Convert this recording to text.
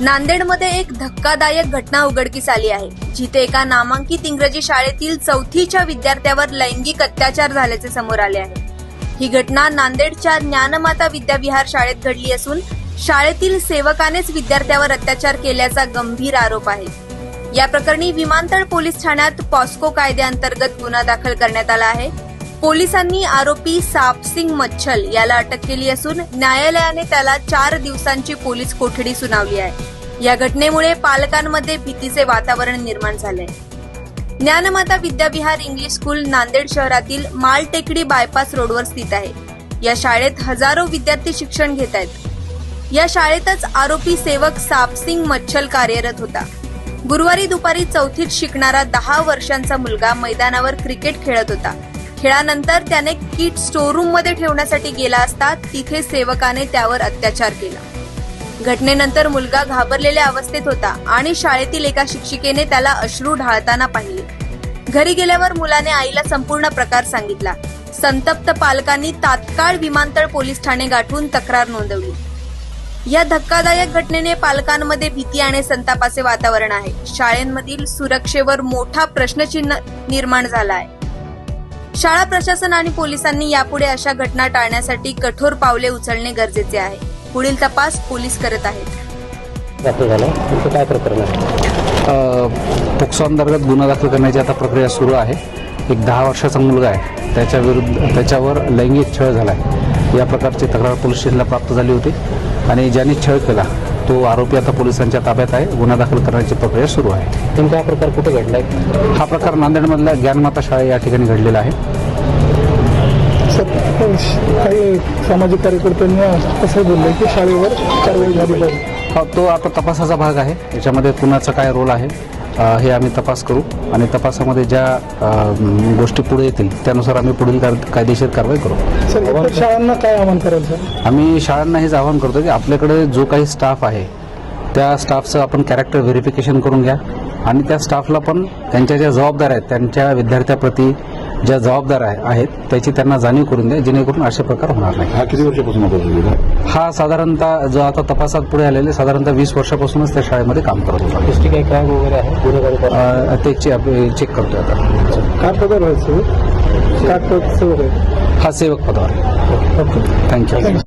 नांदेडमध्ये एक धक्कादायक घटना उघडकीस आली आहे जिथे एका नामांकित इंग्रजी शाळेतील चौथीच्या विद्यार्थ्यावर लैंगिक अत्याचार झाल्याचे समोर आले आहे. ही घटना नांदेडच्या ज्ञानमाता विद्याविहार शाळेत घडली असून शाळेतील सेवकानेच विद्यार्थ्यावर अत्याचार केल्याचा गंभीर आरोप आहे. या प्रकरणी विमानतळ पोलीस ठाण्यात पॉस्को कायद्याअंतर्गत गुन्हा दाखल करण्यात आला आहे. पोलिसांनी आरोपी सापसिंग मच्छल याला अटक केली असून न्यायालयाने त्याला चार दिवसांची पोलीस कोठडी सुनावली आहे. या घटनेमुळे पालकांमध्ये भीतीचे वातावरण निर्माण झाले. ज्ञानमाता विद्याविहार इंग्लिश स्कूल नांदेड शहरातील मालटेकडी बायपास रोडवर स्थित आहे. या शाळेत हजारो विद्यार्थी शिक्षण घेत आहेत. या शाळेतच आरोपी सेवक सापसिंग मच्छल कार्यरत होता. गुरुवारी दुपारी चौथीत शिकणारा दहा वर्षांचा मुलगा मैदानावर क्रिकेट खेळत होता. खेळानंतर त्याने किट स्टोरूममध्ये ठेवण्यासाठी गेला असता तिथे सेवकाने त्यावर अत्याचार केला. घटनेनंतर मुलगा घाबरलेल्या अवस्थेत होता आणि शाळेतील एका शिक्षिकेने त्याला अश्रू ढाळताना पाहिले. घरी गेल्यावर मुलाने आईला संपूर्ण प्रकार सांगितला. संतप्त पालकांनी तात्काळ विमानतळ पोलीस ठाणे गाठून तक्रार नोंदवली. या धक्कादायक घटनेने पालकांमध्ये भीती आणि संतापाचे वातावरण आहे. शाळेमधील सुरक्षेवर मोठा प्रश्नचिन्ह निर्माण झाला आहे. शाळा प्रशासन आणि पोलिसांनी यापुढे अशा घटना टाळण्यासाठी कठोर पावले उचलणे गरजेचे आहे. पुढील तपास पोलीस करत आहेत. दाखल झाला. तुमचं काय प्रकरण आहे? अ, पोक्सो गुन्हा दाखल करण्याची आता प्रक्रिया सुरू आहे. एक दहा वर्षाचा मुलगा आहे. त्याच्या विरुद्ध त्याच्यावर लैंगिक छळ झाला आहे या प्रकारची तक्रार पोलीस स्टेशनला प्राप्त झाली होती आणि ज्याने छळ केला तो आरोपी आता पोलिसांच्या ताब्यात आहे. गुन्हा दाखल करण्याची प्रक्रिया सुरू आहे. नेमका हा प्रकार कुठे घडलाय? हा प्रकार नांदेडमधल्या ज्ञानमाता शाळा या ठिकाणी घडलेला आहे. काही सामाजिक कार्यकर्त्यांनी असं बोललंय की शाळेवर कारवाई झाली पाहिजे. हा, तो आता तपासाचा भाग आहे. याच्यामध्ये कुणाचा काय रोल आहे? हे आम्ही तपास करू आणि तपासामध्ये ज्या गोष्टी पुढे येतील त्यानुसार आम्ही पुढील कायदेशीर कारवाई करू. सर शाळांना काय आवाहन कराल सर? आम्ही शाळांना हेच आवाहन करतो की आपल्याकडे जो काही स्टाफ आहे त्या स्टाफचं आपण कॅरेक्टर व्हेरिफिकेशन करून घ्या आणि त्या स्टाफला पण त्यांच्या ज्या जबाबदाऱ्या आहेत त्यांच्या विद्यार्थ्याप्रती ज्या जबाबदाऱ्या आहे- आहेत त्याची त्यांना जाणीव करून द्या जेणेकरून असे प्रकार होणार नाही हा किती वर्षापासून होता हा साधारणतः जो आता तपासात पुढे आलेले साधारणतः वीस वर्षापासूनच त्या शाळेमध्ये काम करत होता. हिस्ट्री काय काय वगैरे आहे? ते चेक करतोय आता. काय व्हायचं काय पद सर हा सेवक पदावर. थँक्यू